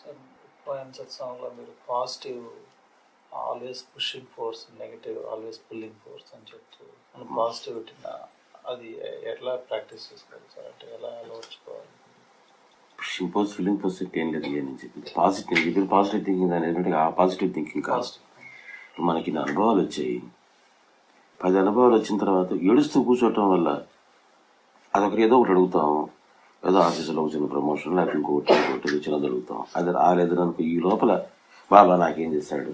సత్సంగంలో మీరు positive always pushing force negative always pulling force అని చెప్తూ మన పాజిటివిటీ అది ఎట్లా ప్రాక్టీస్ చేసుకోవాలి సార్? అంటే ఎలా అలవర్చుకోవాలి? సింపోజ్ ఫీలింగ్ పాజిటివ్ ఏం లేదు అని చెప్పి పాజిటివ్ ఇప్పుడు పాజిటివ్ థింకింగ్ అనేది ఆ పాజిటివ్ థింకింగ్ కాదు. పాజిటివ్ మనకి అనుభవాలు వచ్చాయి. పది అనుభవాలు వచ్చిన తర్వాత ఏడుస్తూ కూర్చోవటం వల్ల అదొకటి ఏదో ఒకటి అడుగుతాం ఏదో ఆఫీసులో చిన్న ప్రమోషన్ లేకపోతే ఇంకోటి ఇంకొకటి వచ్చినది అడుగుతాం అది రాలేదు అనుకో ఈ లోపల బాబా నాకేం చేశాడు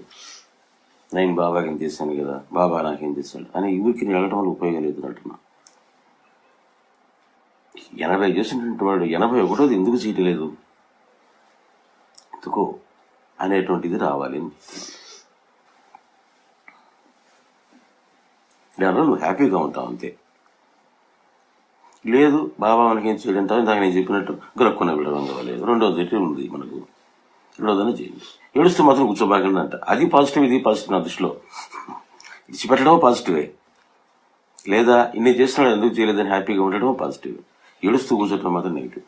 నేను బాబాకి ఏం చేశాను కదా? బాబా నాకేం చేశాడు అని ఊరికి వెళ్ళడం వల్ల ఉపయోగం లేదు అంటున్నా. ఎనభై చేసినటువంటి వాడు ఎనభై ఒకటోది ఎందుకు చేయట్లేదు ఎందుకో అనేటువంటిది రావాలి అని దానిలో నువ్వు హ్యాపీగా ఉంటావు అంతే. లేదు బాబా మనకి ఏం చేయడంటావు ఇందాక నేను చెప్పినట్టు గొరక్కున వెళ్ళడం కాలేదు రెండోది ఎటు ఉంది మనకు. రెండోదన చేయండి. ఏడుస్తూ మాత్రం కూర్చోబాకండి అంట అది పాజిటివ్ ఇది పాజిటివ్ నా దృష్టిలో. ఇచ్చిపెట్టడం పాజిటివే లేదా ఇన్ని చేస్తున్నాడు ఎందుకు చేయలేదని హ్యాపీగా ఉండడం పాజిటివ్ ఏడుస్తూ కూర్చోటం మాత్రం నెగిటివ్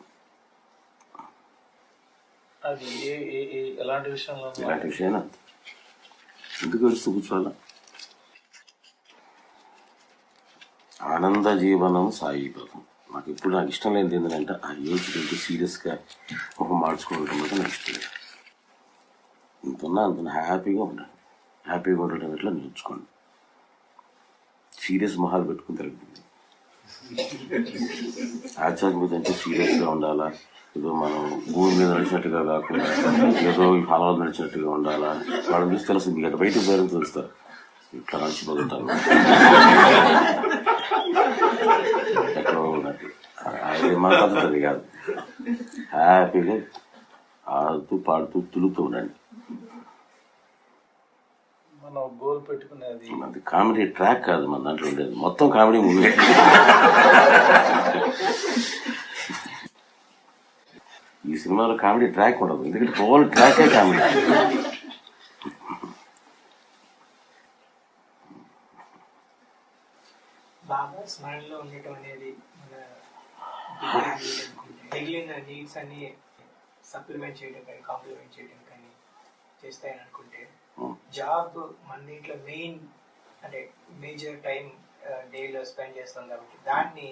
ఎలాంటి విషయంలో? ఎందుకు ఏడుస్తూ కూర్చోవాలా? ఆనంద జీవనం సాయిపదం నాకు ఇప్పుడు నాకు ఇష్టం లేనిది ఏంటంటే ఆ ఏడ్చుకుంటూ సీరియస్గా మొహం మార్చుకోవడం అంటే నాకు ఇష్టం లేదు. ఇంతన్నా అంత హ్యాపీగా ఉండండి హ్యాపీగా ఉండడం ఎట్లా నేర్చుకోండి సీరియస్ మొహాలు పెట్టుకుని తిరుగుతుంది ఆధ్యాత్మిక అంటే సీరియస్గా ఉండాలా? ఏదో మనం భూమి మీద నడిచినట్టుగా కాకుండా ఏదో ఈ నడిచినట్టుగా ఉండాలా? వాళ్ళని చూసి తెలుస్తుంది ఇక్కడ బయటకు పేరు తెలుస్తారు. ఇట్లా నడిచిపోతుంటారు ఎక్కడో ఉన్నట్టు. అది మన పద్ధతి అది కాదు. హ్యాపీగా ఆడుతూ పాడుతూ తులుతూ ఉండండి. మనం గోల్ పెట్టుకునేది. అది కామెడీ ట్రాక్ కాదు మన దాంట్లో ఉండేది. మొత్తం కామెడీ మూవీ ఈ సినిమాలో కామెడీ ట్రాక్ ఉండదు. ఎందుకంటే హోల్ ట్రాకే కామెడీ బాగా స్మైల్లో ఉండటం అనేది మన మిగిలిన నీడ్స్ అన్ని సప్లిమెంట్ చేయడం కానీ కాంప్లిమెంట్ చేయడం కానీ చేస్తాయని అనుకుంటే జాబ్ మన దీంట్లో మెయిన్ అంటే మేజర్ టైం డేలో స్పెండ్ చేస్తాం కాబట్టి దాన్ని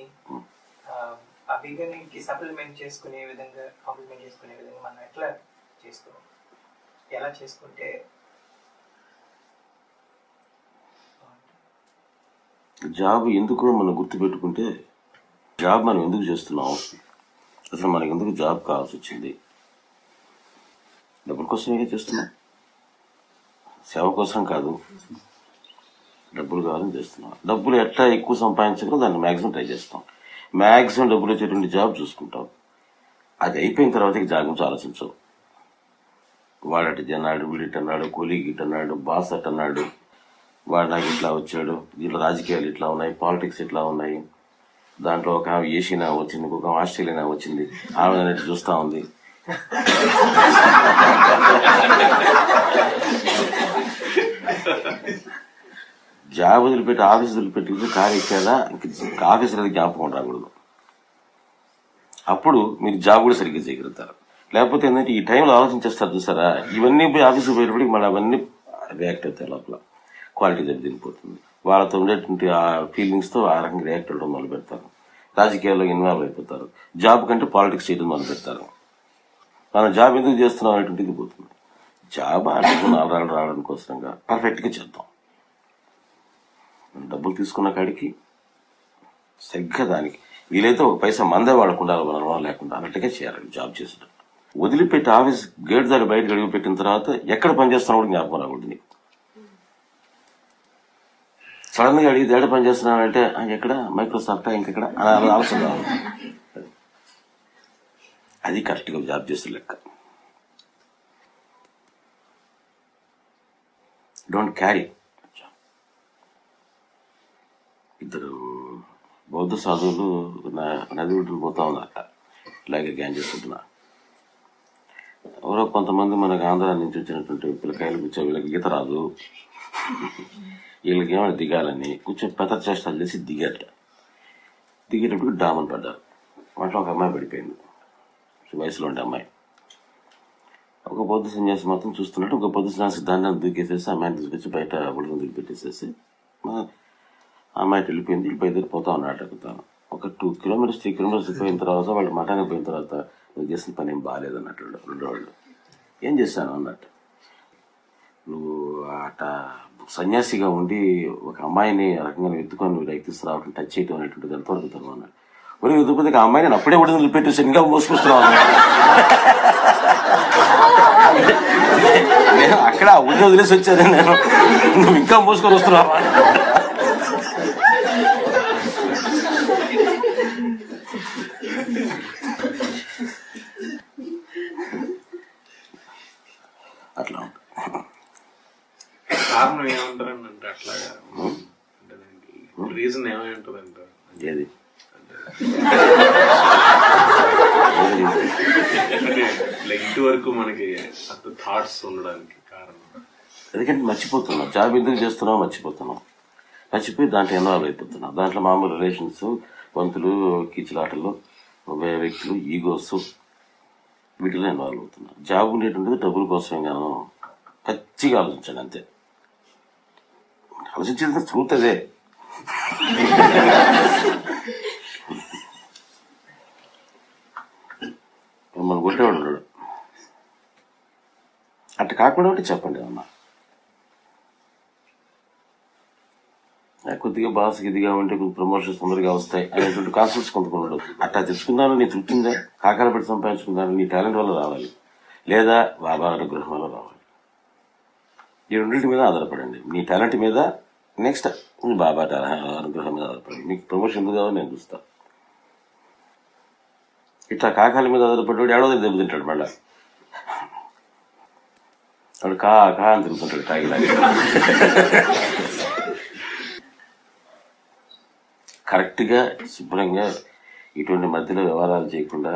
ఆ, ఆ బిగ్గర్కి సప్లిమెంట్ చేసుకునే విధంగా కాంప్లిమెంట్ చేసుకునే విధంగా మనం ఎట్లా చేసుకోవాలి? ఎలా చేసుకుంటే జాబ్ ఎందుకు మనం గుర్తుపెట్టుకుంటే జాబ్ మనం ఎందుకు చేస్తున్నాం? అసలు మనకి ఎందుకు జాబ్ కావాల్సి వచ్చింది? డబ్బుల కోసమే చేస్తున్నాం. సేవ కోసం కాదు. డబ్బులు కావాలని చేస్తున్నాం. డబ్బులు ఎట్లా ఎక్కువ సంపాదించగలం? దాన్ని మ్యాక్సిమం ట్రై చేస్తాం. మ్యాక్సిమం డబ్బులు వచ్చేటువంటి జాబ్ చూసుకుంటాం. అది అయిపోయిన తర్వాత ఇక జాబ్ గురించి ఆలోచించవు వాడటి జనాడు వీడిటన్నాడు అన్నాడు కూలీకి అన్నాడు బాస్ అట్ అన్నాడు వాడు నాకు ఇట్లా వచ్చాడు. దీంట్లో రాజకీయాలు ఇట్లా ఉన్నాయి పాలిటిక్స్ ఇట్లా ఉన్నాయి. దాంట్లో ఒక ఆమె ఏషియా వచ్చింది ఇంకొక ఆస్ట్రేలియా వచ్చింది. ఆమె అనేది చూస్తా ఉంది. జాబ్ వదిలిపెట్టి ఆఫీస్ వదిలిపెట్టి కారు ఎక్కాదా? ఇంక ఆఫీస్ అనేది జ్ఞాపకం రాకూడదు అప్పుడు మీరు జాబ్ కూడా సరిగ్గా చేయగలుగుతారు. లేకపోతే ఏంటంటే ఈ టైంలో ఆలోచించేస్తారు చూసారా? ఇవన్నీ పోయి ఆఫీస్కి పోయేటప్పటికి మళ్ళీ అవన్నీ రియాక్ట్ అవుతాయి లోపల. క్వాలిటీ తగ్గిపోతుంది వాళ్ళతో ఉండేటువంటి ఆ ఫీలింగ్స్తో ఆ రకంగా రియాక్ట్ అవ్వడం మొదలు పెడతారు. రాజకీయాల్లో ఇన్వాల్వ్ అయిపోతారు. జాబ్ కంటే పాలిటిక్స్ చేయడం మొదలు పెడతారు. మనం జాబ్ ఎందుకు చేస్తున్నాం అనేటువంటిది పోతుంది. జాబ్ అంటే నాలుగు రాళ్ళు రావడం కోసంగా పర్ఫెక్ట్గా చేద్దాం. డబ్బులు తీసుకున్న కాడికి సరిగ్గా దానికి వీలైతే ఒక పైసా మందే వాడకుండా మన లేకుండా అన్నట్టుగా చేయాలి జాబ్ చేసేటప్పుడు. వదిలిపెట్టి ఆఫీస్ గేట్ దారి బయటకు అడిగిపెట్టిన తర్వాత ఎక్కడ పనిచేస్తున్నా కూడా జ్ఞాపకం రాకూడదు నీకు. సడన్గా అడిగి ఏడ పని చేస్తున్నావు అంటే ఎక్కడ? మైక్రోసాఫ్ట్ ఇంకెక్కడ? అని ఆలోచన అది కరెక్ట్గా జాబ్ చేసే లెక్క. డోంట్ క్యారీ ఇద్దరు బౌద్ధ సాధువులు నది ఒడ్డున పోతా ఉన్నారట ఇలాగే గ్యాన్ చేసుకుంటున్నారు ఎవరో కొంతమంది మనకు ఆంధ్ర నుంచి వచ్చినటువంటి పిల్లకాయలు కూర్చో వీళ్ళకి ఈత రాదు. వీళ్ళకి ఏమైనా దిగాలని కొంచెం పెద్ద చేష్టాలు చేసి దిగారట. దిగేటప్పుడు డామన్ పడ్డారు. వాటిలో ఒక అమ్మాయి పడిపోయింది. వయసులో ఉండే అమ్మాయి. ఒక పొద్దు సన్యాసి మాత్రం చూస్తున్నట్టు ఒక బౌద్ధ సన్యాసి దాన్ని దూకేసేసి అమ్మాయిని తీసుకొచ్చి బయట బుడగం దిగిపెట్టేసేసి అమ్మాయి వెళ్ళిపోయింది. వెళ్ళిపోయి పోతా ఉన్నాడు అడుగుతాను ఒక టూ కిలోమీటర్స్ త్రీ కిలోమీటర్స్ పోయిన తర్వాత వాళ్ళు మఠానికి పోయిన తర్వాత చేసిన పని ఏం బాగాలేదు అన్నట్టు రెండు వాళ్ళు. ఏం చేశాను అన్నట్టు? నువ్వు అట సన్యాసిగా ఉండి ఒక అమ్మాయిని రకంగా ఎత్తుకొని నువ్వు రైతు తీసుకురావడం టచ్ చేయటం అనేటువంటిది ఎంతవరకు తను అన్నాడు ఒరే ఎదుగుపోతే ఆ అమ్మాయిని నేను అప్పుడే ఉడిని పెట్టేసి ఇంకా మోసుకొస్తున్నావు నేను అక్కడ ఆ వదిలేసి వచ్చాను నేను. నువ్వు ఇంకా మోసుకొని వస్తున్నావా? అట్లా ఉంటుంది కారణం ఏమంటారండి అంటే అట్లాగా? అంటే దానికి రీజన్ ఏమై ఉంటుంది అంటే ఇటు వరకు మనకి అంత థాట్స్ ఉండడానికి కారణం. ఎందుకంటే మర్చిపోతున్నాం. జాబ్ ఎందుకు చేస్తున్నావు మర్చిపోతున్నాం. మర్చిపోయి దాంట్లో ఇన్వాల్వ్ అయిపోతున్నాం. దాంట్లో మామూలు రిలేషన్స్ వంతులు కీచులాటలు వ్యక్తులు ఈగోస్ వీటిలో ఇన్వాల్వ్ అవుతున్నారు జాబ్ ఉండేటువంటిది డబ్బుల కోసం గాను పచ్చిగా ఆలోచించాను అంతే. ఆలోచించేది ట్రూత్ అదే మిమ్మల్ని కొట్టేవాడు అట్లా కాకుండా ఉంటే చెప్పండి అమ్మా. కొద్దిగా బాస్ ఇదిగా ఉంటే ప్రమోషన్స్ తొందరగా వస్తాయి అనేటువంటి కాన్సెప్ట్స్ కొంతమంది ఉండదు. అట్టా తెచ్చుకున్నాను నీ తృప్తిందా కాకాలు పెట్టి సంపాదించుకున్నాను నీ టాలెంట్ వల్ల రావాలి. లేదా బాబా అనుగ్రహం వల్ల రావాలి. ఈ రెండింటి మీద ఆధారపడండి. మీ టాలెంట్ మీద నెక్స్ట్ మీ బాబా అనుగ్రహం మీద ఆధారపడండి. మీకు ప్రమోషన్ ఎందుకు కావాలో నేను చూస్తా. ఇట్లా కాకాల మీద ఆధారపడ్డాడు ఏడో దగ్గర దెబ్బతింటాడు మళ్ళా. వాడు కా కా అని తిరుగుతుంటాడు తాగిలాగా కరెక్ట్గా శుభ్రంగా ఇటువంటి మధ్యలో వ్యవహారాలు చేయకుండా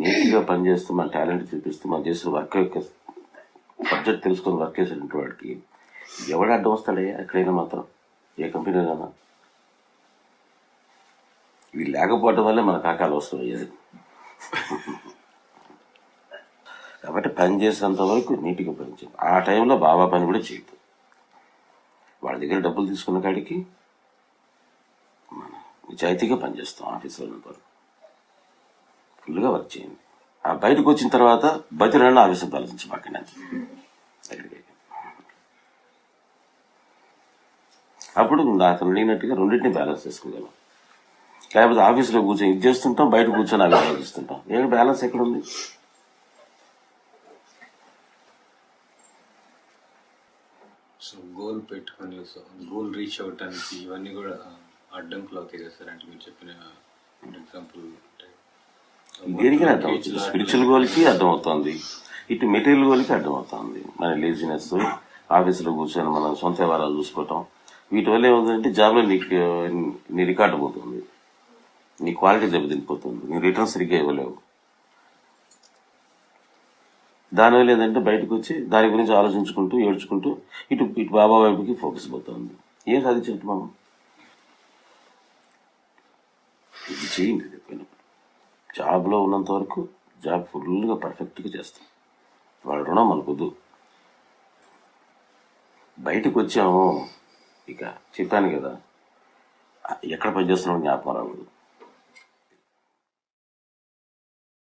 నీట్గా పనిచేస్తూ మన టాలెంట్ చూపిస్తూ మన చేసే వర్క్ యొక్క బడ్జెట్ తెలుసుకొని వర్క్ చేసేటువంటి వాడికి ఎవడు అడ్డం వస్తాడే ఎక్కడైనా మాత్రం? ఏ కంపెనీలోనైనా ఇవి లేకపోవడం వల్లే మన కాకాలు వస్తాయి కాబట్టి పని చేసినంత వరకు నీట్గా పని ఆ టైంలో బాబా పని కూడా చేయదు వాళ్ళ దగ్గర డబ్బులు తీసుకున్న కాడికి నిజాయితీగా పనిచేస్తాం ఆఫీసులో వారు. ఫుల్గా వర్క్ చేయండి. ఆ బయటకు వచ్చిన తర్వాత బతిరన్న ఆఫీస్ ఆలోచించి పక్కన అప్పుడు అతను అడిగినట్టుగా రెండింటిని బ్యాలెన్స్ చేసుకోగలం లేకపోతే ఆఫీస్లో కూర్చొని ఇది చేస్తుంటాం బయట కూర్చొని అవి ఆలోచిస్తుంటాం. ఏమి బ్యాలెన్స్ ఎక్కడ ఉంది? సో గోల్ పెట్టుకొని గోల్ రీచ్ అవటానికి ఇవన్నీ కూడా అడ్డంకులు అవుతాయి కదా సార్ అంటే మీరు చెప్పిన ఎగ్జాంపుల్ అంటే దేనికి అర్థం అవుతుంది? స్పిరిచువల్ గోల్కి అర్థం అవుతుంది. ఇటు మెటీరియల్ గోల్కి అర్థం అవుతుంది. మన లేజినెస్ ఆఫీసులో కూర్చొని మనం సొంత వ్యవహారాలు చూసుకోవటం. వీటి వల్ల ఏమవుతుందంటే జాబ్లో నీకు నీ రికార్డు పోతుంది. నీ క్వాలిటీ దెబ్బతినిపోతుంది. నీ రిటర్న్స్ సరిగ్గా ఇవ్వలేవు. దానివల్ల ఏంటంటే బయటకు వచ్చి దాని గురించి ఆలోచించుకుంటూ ఏడ్చుకుంటూ ఇటు ఇటు బాబా వైపుకి ఫోకస్ పోతుంది. ఏం సాధించినట్టు మనం? ఇది చేయండి చెప్పినప్పుడు జాబ్లో ఉన్నంత వరకు జాబ్ ఫుల్గా పర్ఫెక్ట్గా చేస్తాం. వాళ్ళ రుణం మనకొద్దు. బయటకు వచ్చాము. ఇక చెప్పాను కదా ఎక్కడ పనిచేస్తున్నాం జ్ఞాపకం రాకూడదు.